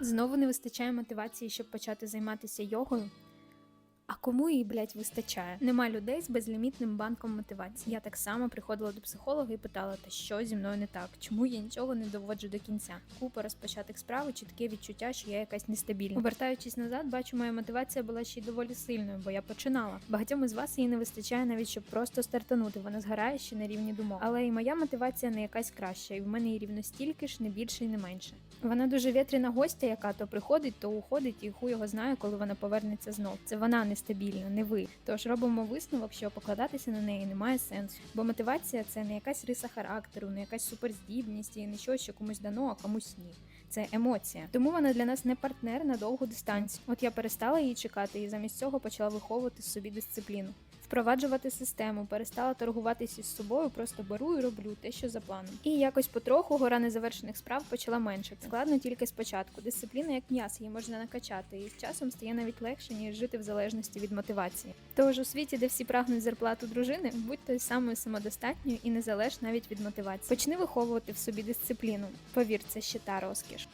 Знову не вистачає мотивації, щоб почати займатися йогою. А кому її, блядь, вистачає? Нема людей з безлімітним банком мотивації. Я так само приходила до психолога і питала, та що зі мною не так? Чому я нічого не доводжу до кінця? Купа розпочатих справ і чітке відчуття, що я якась нестабільна. Обертаючись назад, бачу, моя мотивація була ще й доволі сильною, бо я починала. Багатьом із вас її не вистачає навіть щоб просто стартанути. Вона згорає ще на рівні думок. Але і моя мотивація не якась краща, і в мене її рівно стільки ж, не більше і не менше. Вона дуже вітряна гостя, яка то приходить, то уходить, і хуй його знає, коли вона повернеться знов. Це вона нестабільна, не ви. Тож робимо висновок, що покладатися на неї немає сенсу. Бо мотивація це не якась риса характеру, не якась суперздібність і не щось, що комусь дано, а комусь ні. Це емоція. Тому вона для нас не партнер на довгу дистанцію. От я перестала її чекати і замість цього почала виховувати собі дисципліну. Впроваджувати систему, перестала торгуватися з собою, просто беру і роблю те, що за планом. І якось потроху гора незавершених справ почала меншати. Складно тільки спочатку. Дисципліна як м'ясо, її можна накачати, і з часом стає навіть легше, ніж жити в залежності від мотивації. Тож у світі, де всі прагнуть зарплату дружини, будь той самою самодостатньою і не навіть від мотивації. Почни виховувати в собі дисципліну. Повір, це ще та розкіш.